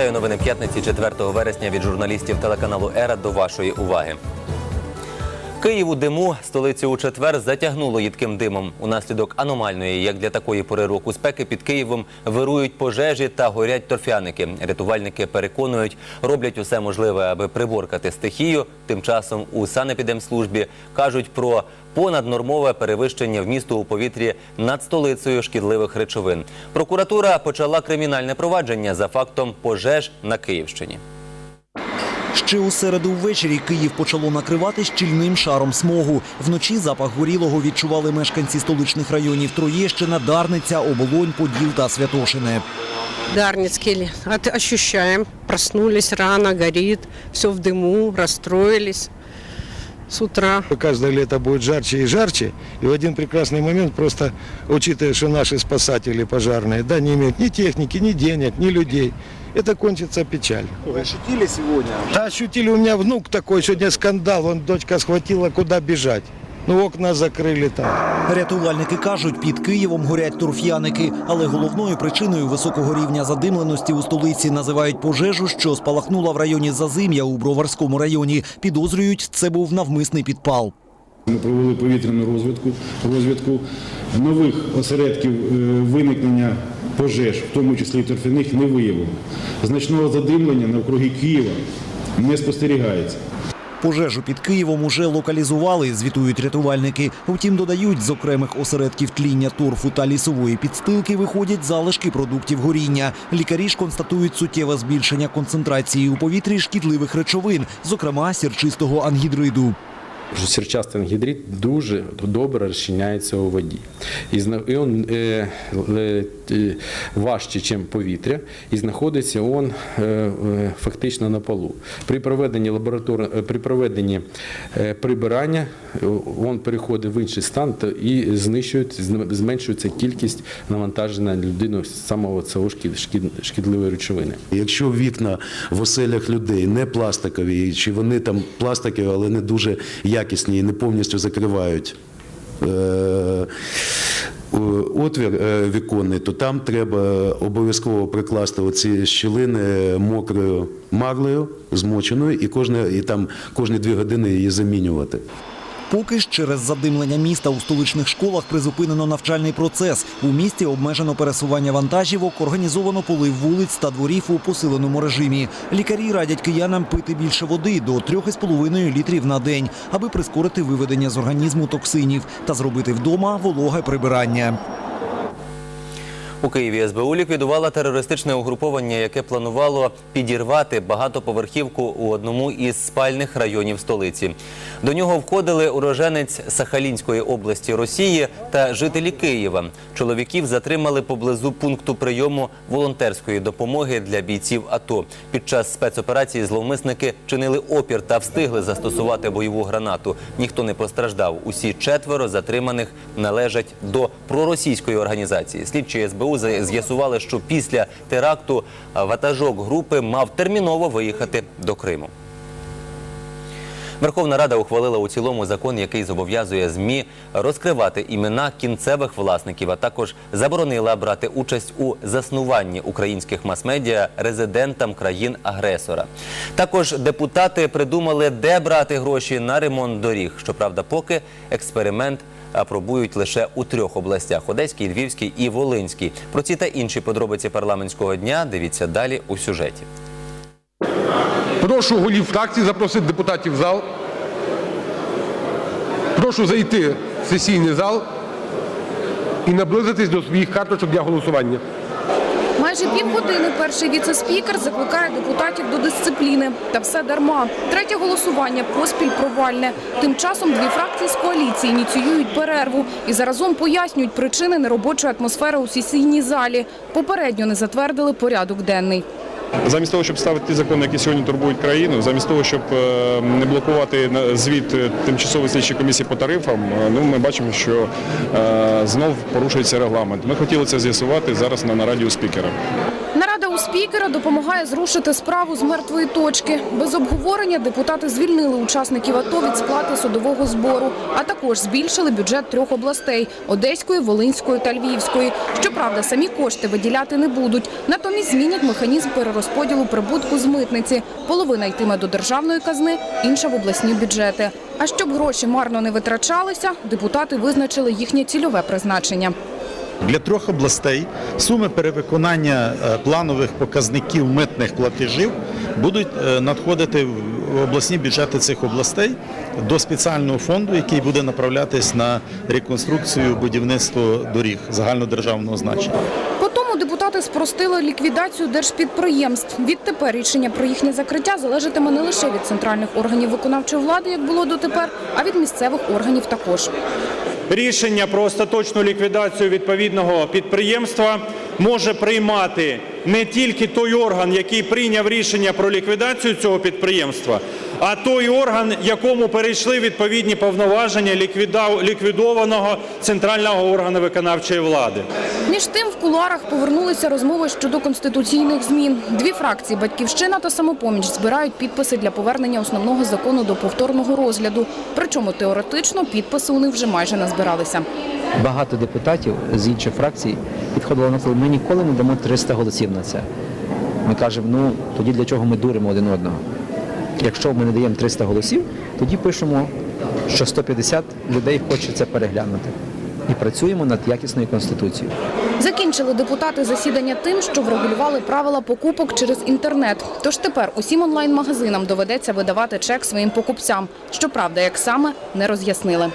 Вітаю новини п'ятниці 4 вересня від журналістів телеканалу Ера до вашої уваги. Київ у диму столицю у четвер затягнуло їдким димом. Унаслідок аномальної, як для такої пори року спеки, під Києвом вирують пожежі та горять торфяники. Рятувальники переконують, роблять усе можливе, аби приборкати стихію. Тим часом у санепідемслужбі кажуть про понаднормове перевищення вмісту у повітрі над столицею шкідливих речовин. Прокуратура почала кримінальне провадження за фактом пожеж на Київщині. Ще у середу ввечері Київ почало накривати щільним шаром смогу. Вночі запах горілого відчували мешканці столичних районів Троєщина, Дарниця, Оболонь, Поділ та Святошине. Дарницкий от- ощущаем. Проснулись рано, горит, все в дыму, расстроились с утра. Каждое лето будет жарче и жарче. И в один прекрасный момент, просто учитывая, что наши спасатели пожарные, да, не имеют ни техники, ни денег, ни людей, это кончится печально. Вы ощутили сегодня? Да, ощутили, у меня внук такой, сегодня скандал, он дочка схватила, куда бежать. Ну, окна закрыли там. Рятувальники кажуть, під Києвом горять торф'яники, але головною причиною високого рівня задимленості у столиці називають пожежу, що спалахнула в районі Зазим'я у Броварському районі. Підозрюють, це був навмисний підпал. Ми провели повітряну розвідку, розвідку нових осередків е, виникнення пожеж, в тому числі і торфяних, не виявлено. Значного задимлення навкруги Києва не спостерігається. Пожежу під Києвом уже локалізували, звітують рятувальники. Втім, додають, з окремих осередків тління торфу та лісової підстилки виходять залишки продуктів горіння. Лікарі ж констатують суттєве збільшення концентрації у повітрі шкідливих речовин, зокрема сірчистого ангідриду. Сірчастий ангідрид дуже добре розчиняється у воді. І він е, е, важче, ніж повітря, і знаходиться він е, фактично на полу. При проведенні лаборатор... при проведенні прибирання він переходить в інший стан і зменшується кількість навантаження на людину з самого цього шкід- шкід- шкідливої речовини. Якщо вікна в оселях людей не пластикові, чи вони там пластикові, але не дуже якісні і не повністю закривають. е, Отвір е, віконний, то там треба обов'язково прикласти оці щілини мокрою марлею, змоченою, і кожне і там кожні дві години її замінювати. Поки ж через задимлення міста у столичних школах призупинено навчальний процес. У місті обмежено пересування вантажівок, організовано полив вулиць та дворів у посиленому режимі. Лікарі радять киянам пити більше води до 3,5 літрів на день, аби прискорити виведення з організму токсинів та зробити вдома вологе прибирання. У Києві СБУ ліквідувала терористичне угруповання, яке планувало підірвати багатоповерхівку у одному із спальних районів столиці. До нього входили уроженець Сахалінської області Росії та жителі Києва. Чоловіків затримали поблизу пункту прийому волонтерської допомоги для бійців АТО. Під час спецоперації зловмисники чинили опір та встигли застосувати бойову гранату. Ніхто не постраждав. Усі четверо затриманих належать до проросійської організації. Слідчі СБУ за- з'ясували, що після теракту ватажок групи мав терміново виїхати до Криму. Верховна Рада ухвалила у цілому закон, який зобов'язує ЗМІ розкривати імена кінцевих власників, а також заборонила брати участь у заснуванні українських мас-медіа резидентам країн-агресора. Також депутати придумали, де брати гроші на ремонт доріг. Щоправда, поки експеримент апробують лише у трьох областях: Одеській, Львівській і Волинській. Про ці та інші подробиці парламентського дня дивіться далі у сюжеті. Прошу голів фракцій запросити депутатів в зал. Прошу зайти в сесійний зал і наблизитись до своїх карточок для голосування. Майже півгодини перший віце-спікер закликає депутатів до дисципліни. Та все дарма. Третє голосування поспіль провальне. Тим часом дві фракції з коаліції ініціюють перерву і заразом пояснюють причини неробочої атмосфери у сесійній залі. Попередньо не затвердили порядок денний. Замість того, щоб ставити ті закони, які сьогодні турбують країну, замість того, щоб е, не блокувати звіт е, тимчасової слідчої комісії по тарифам, е, ну ми бачимо, що знов порушується регламент. Ми хотіли це з'ясувати зараз на нараді у спікера. Спікера допомагає зрушити справу з мертвої точки. Без обговорення депутати звільнили учасників АТО від сплати судового збору, а також збільшили бюджет трьох областей – Одеської, Волинської та Львівської. Щоправда, самі кошти виділяти не будуть. Натомість змінять механізм перерозподілу прибутку з митниці. Половина йтиме до державної казни, інша в обласні бюджети. А щоб гроші марно не витрачалися, депутати визначили їхнє цільове призначення. Для трьох областей суми перевиконання е, планових показників митних платежів будуть е, надходити в обласні бюджети цих областей до спеціального фонду, який буде направлятись на реконструкцію будівництво доріг загальнодержавного значення. По тому ліквідацію держпідприємств. Відтепер рішення про їхнє закриття залежатиме не лише від центральних органів виконавчої влади, як було дотепер, а від місцевих органів також. Рішення про остаточну ліквідацію відповідного підприємства може приймати не тільки той орган, який прийняв рішення про ліквідацію цього підприємства, а той орган, якому перейшли відповідні повноваження ліквідованого центрального органу виконавчої влади. Між тим в кулуарах повернулися розмови щодо конституційних змін. Дві фракції Батьківщина та самопоміч збирають підписи для повернення основного закону до повторного розгляду. Причому теоретично підписи у них вже майже назбиралися. Багато депутатів з інших фракцій підходило на те, ми ніколи не дамо 300 голосів на це. Ми кажемо, ну тоді для чого ми дуримо один одного? Якщо ми не даємо 300 голосів, тоді пишемо, що 150 людей хоче це переглянути. І працюємо над якісною конституцією. Закінчили депутати засідання тим, що врегулювали правила покупок через інтернет. Тож тепер усім онлайн-магазинам доведеться видавати чек своїм покупцям. Щоправда, як саме не роз'яснили.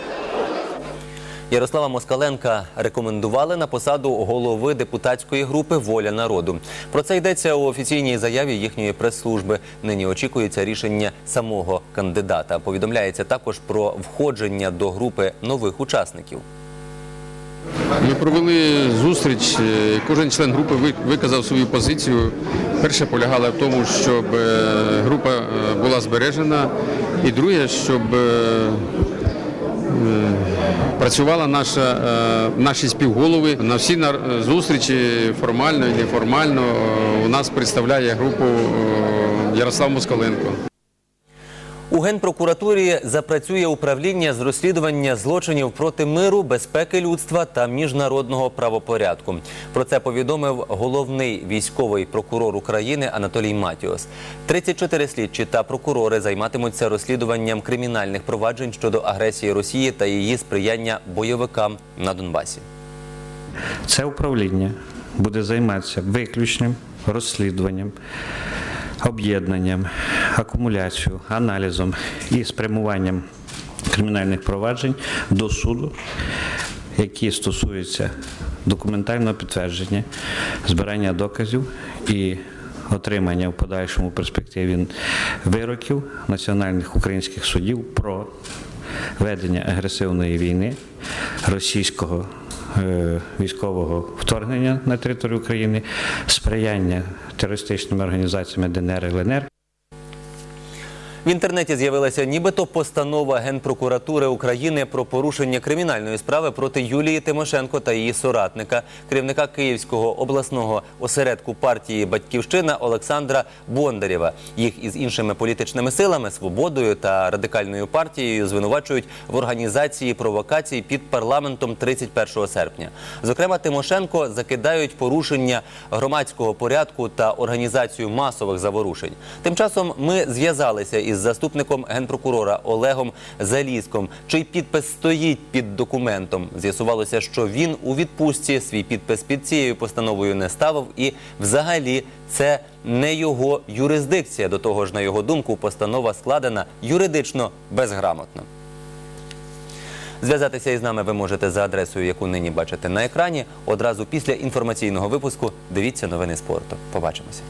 Ярослава Москаленка рекомендували на посаду голови депутатської групи Воля народу. Про це йдеться у офіційній заяві їхньої прес-служби. Нині очікується рішення самого кандидата. Повідомляється також про входження до групи нових учасників. Ми провели зустріч. е, Кожен член групи виказав свою позицію. Перше полягало в тому, щоб е, група е, була збережена, і друге, щоб працювала наша, е, наші співголови. На всі зустрічі формально і неформально е, у нас представляє групу е, Ярослав Москаленко. У Генпрокуратурі запрацює управління з розслідування злочинів проти миру, безпеки людства та міжнародного правопорядку. Про це повідомив головний військовий прокурор України Анатолій Матіос. 34 слідчі та прокурори займатимуться розслідуванням кримінальних проваджень щодо агресії Росії та її сприяння бойовикам на Донбасі. Це управління буде займатися виключним розслідуванням, об'єднанням, акумуляцією, аналізом і спрямуванням кримінальних проваджень до суду, які стосуються документального підтвердження, збирання доказів і отримання в подальшому перспективі вироків національних українських судів про ведення агресивної війни російського військового вторгнення на територію України, сприяння терористичними організаціями ДНР і ЛНР. В інтернеті з'явилася нібито постанова Генпрокуратури України про порушення кримінальної справи проти Юлії Тимошенко та її соратника, керівника Київського обласного осередку партії Батьківщина Олександра Бондарєва. Їх із іншими політичними силами, свободою та радикальною партією звинувачують в організації провокацій під парламентом 31 серпня. Зокрема, Тимошенко закидають порушення громадського порядку та організацію масових заворушень. Тим часом ми зв'язалися із заступником генпрокурора Олегом Залізком, чий підпис стоїть під документом. З'ясувалося, що він у відпустці свій підпис під цією постановою не ставив, і взагалі це не його юрисдикція. До того ж, на його думку, постанова складена юридично безграмотно. Зв'язатися із нами ви можете за адресою, яку нині бачите на екрані. Одразу після інформаційного випуску дивіться новини спорту. Побачимося.